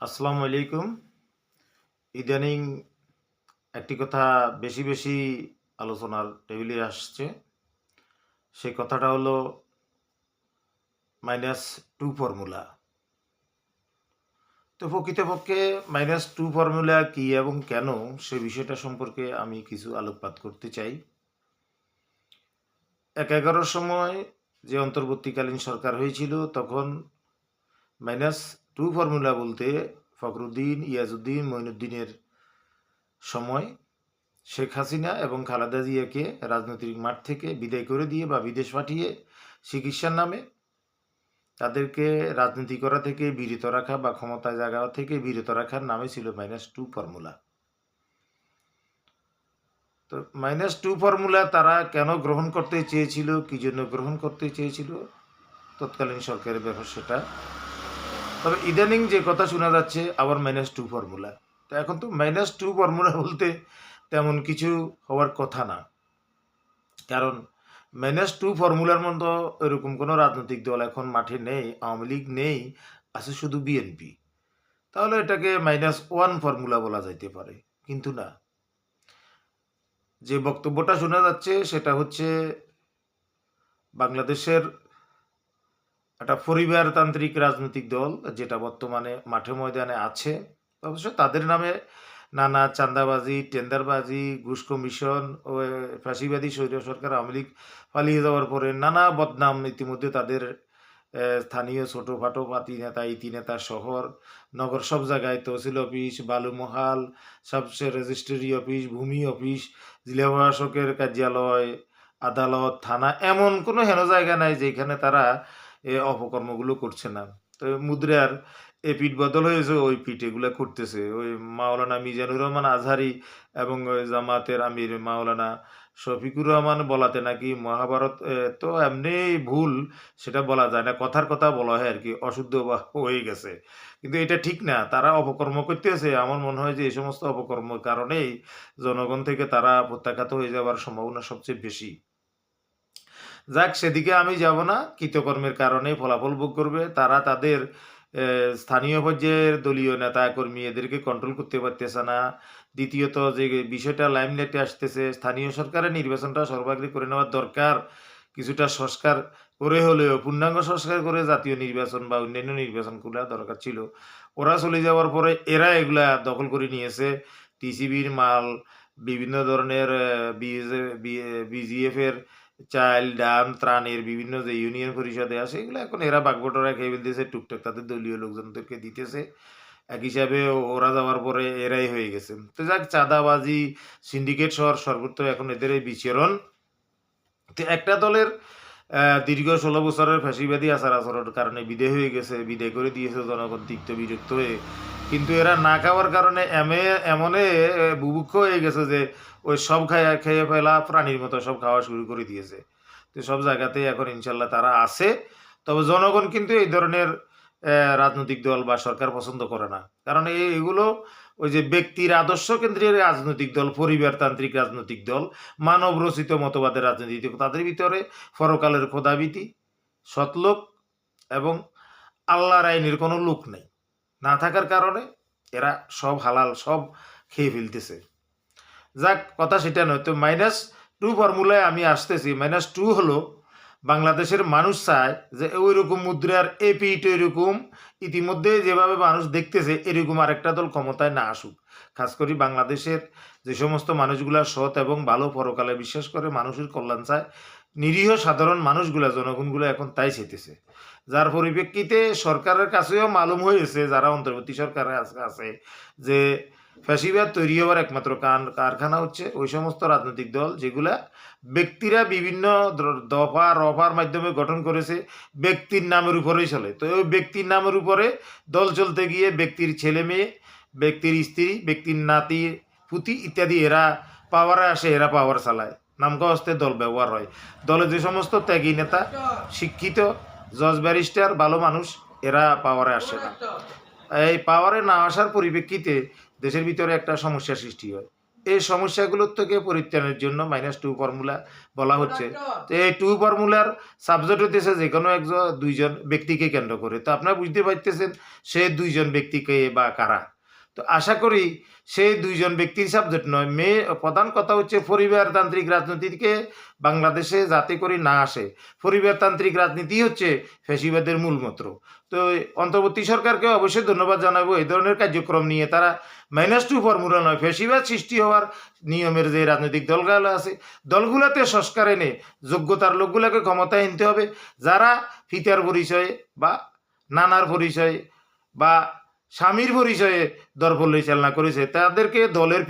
আসসালামু আলাইকুম। ইদানিং একটি কথা বেশি বেশি আলোচনার টেবিলে আসছে। সেই কথাটা হলো মাইনাস টু ফর্মুলা। তো প্রকৃতপক্ষে মাইনাস টু ফর্মুলা কি এবং কেন সে বিষয়টা সম্পর্কে আমি কিছু আলোকপাত করতে চাই। এক এগারোর সময় যে অন্তর্বর্তীকালীন সরকার হয়েছিল, তখন মাইনাস টু ফর্মুলা বলতে ফখরুদ্দিন, ইয়াজউদ্দিন মঈনুদ্দিনের সময় শেখ হাসিনা এবং খালেদা জিয়াকে রাজনৈতিক মাঠ থেকে বিদায় করে দিয়ে বা বিদেশ পাঠিয়ে চিকিৎসার নামে তাদেরকে রাজনীতি করা থেকে বিরত রাখা বা ক্ষমতায় জায়গা থেকে বিরত রাখার নামে ছিল মাইনাস টু ফর্মুলা তো মাইনাস টু ফর্মুলা তারা কেন গ্রহণ করতে চেয়েছিল, কি জন্য গ্রহণ করতে চেয়েছিল? তৎকালীন সরকারের ব্যাপার সেটা। তবে ইদানিং যে কথা শোনা যাচ্ছে, আবার মাইনাস টু ফর্মুলা তো এখন তো মাইনাস টু ফর্মুলা বলতে তেমন কিছু হওয়ার কথা না। কারণ মাইনাস টু ফর্মুলার মতো এরকম কোনো রাজনৈতিক দল এখন মাঠে নেই, আওয়ামী লীগ নেই, আছে শুধু বিএনপি তাহলে এটাকে মাইনাস ওয়ান ফর্মুলা বলা যাইতে পারে, কিন্তু না। যে বক্তব্যটা শোনা যাচ্ছে, সেটা হচ্ছে বাংলাদেশের একটা পরিবারতান্ত্রিক রাজনৈতিক দল যেটা বর্তমানে মাঠে ময়দানে আছে, অবশ্য তাদের নামে নানা চান্দাবাজি টেন্ডারবাজি, ঘুষ কমিশন ও ফাঁসিবাদী স্বৈর সরকার আওয়ামী লীগ পালিয়ে যাওয়ার পরে নানা বদনাম ইতিমধ্যে তাদের স্থানীয় ছোটোখাটো পাতি নেতা, ইতি নেতা শহর, নগর সব জায়গায় তহসিল অফিস বালুমহাল সবচেয়ে রেজিস্ট্রি অফিস, ভূমি অফিস, জেলা প্রশাসকের কার্যালয়, আদালত, থানা, এমন কোনো হেন জায়গা নাই যেখানে তারা এ অপকর্মগুলো করছে না। তো মুদ্রার এ পিঠ বদল হয়েছে, ওই পিঠ এগুলো করতেছে। ওই মাওলানা মিজানুর রহমান আজহারি এবং জামাতের আমির মাওলানা শফিকুর রহমান বলাতে নাকি মহাভারত তো এমনি ভুল, সেটা বলা যায় না। কথার কথা বলা হয় আর কি, অশুদ্ধ হয়ে গেছে। কিন্তু এটা ঠিক না, তারা অপকর্ম করতেছে। আমার মনে হয় যে এই সমস্ত অপকর্মের কারণেই জনগণ থেকে তারা প্রত্যাখ্যাত হয়ে যাওয়ার সম্ভাবনা সবচেয়ে বেশি। যাক, সেদিকে আমি যাব না। কৃতকর্মের কারণে ফলাফল ভোগ করবে। তারা তাদের স্থানীয় পর্যায়ের দলীয় নেতা, কর্মী এদেরকে কন্ট্রোল করতে পারতেছে না। দ্বিতীয়ত যে বিষয়টা লাইমলাইটে আসতেছে, স্থানীয় সরকারের নির্বাচনটা সর্বাগ্রে করে নেওয়ার দরকার। কিছুটা সংস্কার করে হলেও, পূর্ণাঙ্গ সংস্কার করে জাতীয় নির্বাচন বা অন্যান্য নির্বাচন করা দরকার ছিল। ওরা চলে যাওয়ার পরে এরা এগুলা দখল করে নিয়েছে। টিসিবির মাল, বিভিন্ন ধরনের বিজিএফ এর চাল ডাল ত্রাণের বিভিন্ন যে ইউনিয়ন পরিষদে আছে, এগুলো এখন এরা বাগবটরা খেয়ে ফেলতেছে, টুকটাক তাদের দলীয় লোকজনদেরকে দিতেছে। এক হিসাবে ওরা যাওয়ার পরে এরাই হয়ে গেছে। তো যাক, চাঁদাবাজি সিন্ডিকেট শহর সর্বত্র এখন এদের এই বিচরণ। তো একটা দলের দীর্ঘ ষোলো বছরের ফ্যাসিবাদী আচার আচরণের কারণে বিদে হয়ে গেছে। বিদে করে দিয়েছে জনগণ তিক্ত বিরক্ত হয়ে। কিন্তু এরা না খাওয়ার কারণে এমে, এমনে বুভুক্ষ হয়ে গেছে যে ওই সব খাইয়া, খেয়ে ফেলা প্রাণীর মতো সব খাওয়া শুরু করে দিয়েছে। তো সব জায়গাতেই এখন ইনশাল্লাহ তারা আছে। তবে জনগণ কিন্তু এই ধরনের রাজনৈতিক দল বা সরকার পছন্দ করে না। কারণ এই এগুলো ওই যে ব্যক্তির আদর্শ কেন্দ্রের রাজনৈতিক দল, পরিবারতান্ত্রিক রাজনৈতিক দল মানব রচিত মতবাদের রাজনীতি, তাদের ভিতরে পরকালের খোদাবিতি সৎলোক এবং আল্লাহর আইনের কোনো লোক নেই। না থাকার কারণে এরা সব হালাল, সব খেয়ে ফেলতেছে। যাক, কথা সেটা নয়। তো মাইনাস টু ফর্মুলায় আমি আসতেছি। মাইনাস টু হলো, বাংলাদেশের মানুষ চায় যে ওই রকম মুদ্রার এপিট এরকম ইতিমধ্যে যেভাবে মানুষ দেখতেছে, এরকম আরেকটা দল ক্ষমতায় না আসুক। খাস করে বাংলাদেশের যে সমস্ত মানুষগুলা সৎ এবং ভালো পরকালে বিশ্বাস করে মানুষের কল্যাণ চায় নিরীহ সাধারণ মানুষগুলা, জনগণগুলো এখন তাই চেতেছে যার পরিপ্রেক্ষিতে সরকারের কাছেও মালুম হয়েছে যারা অন্তর্বর্তী সরকারে আছে- যে ফ্যাসিবাদ তৈরি হওয়ার একমাত্র কারখানা হচ্ছে ওই সমস্ত রাজনৈতিক দল, যেগুলা ব্যক্তিরা বিভিন্ন দফা, রফার মাধ্যমে গঠন করেছে, ব্যক্তির নামের উপরেই চলে। তো ওই ব্যক্তির নামের উপরে দল চলতে গিয়ে ব্যক্তির ছেলে মেয়ে, ব্যক্তির স্ত্রী, ব্যক্তির নাতি পুতি ইত্যাদি এরা পাওয়ারে আসে, এরা পাওয়ার চালায়। নামকা হস্তে দল ব্যবহার হয়। দলে যে সমস্ত ত্যাগী নেতা, শিক্ষিত, জজ ব্যারিস্টার, ভালো মানুষ, এরা পাওয়ারে আসে না। এই পাওয়ারে না আসার পরিপ্রেক্ষিতে দেশের ভিতরে একটা সমস্যা সৃষ্টি হয়। এই সমস্যাগুলোর থেকে পরিত্রাণের জন্য মাইনাস টু ফর্মুলা বলা হচ্ছে। তো এই টু ফর্মুলার সাবজেক্ট হতেছে যে কোনো একজন, দুইজন ব্যক্তিকে কেন্দ্র করে। তো আপনারা বুঝতে পারতেছেন, সে দুইজন ব্যক্তিকে বা কারা? তো আশা করি সেই দুইজন ব্যক্তির সাবজেক্ট নয়। মেয়ে প্রধান কথা হচ্ছে পরিবারতান্ত্রিক রাজনীতিকে বাংলাদেশে যাতে করে না আসে। পরিবারতান্ত্রিক রাজনীতি হচ্ছে ফ্যাসিবাদের মূলমন্ত্র। তো অন্তর্বর্তী সরকারকে অবশ্যই ধন্যবাদ জানাব। এই ধরনের কার্যক্রম নিয়ে তারা মাইনাস টু ফর্মুলা নয়। ফেসিবাদ সৃষ্টি হওয়ার নিয়মের যে রাজনৈতিক দলগুলো আছে, দলগুলোতে সংস্কার এনে যোগ্যতার লোকগুলোকে ক্ষমতায় আনতে হবে। যারা ফিতার পরিচয়ে বা নানার পরিচয়ে বা স্বামীর পরিচয়ে দল পরিচালনা করেছে। তাদেরকে দলের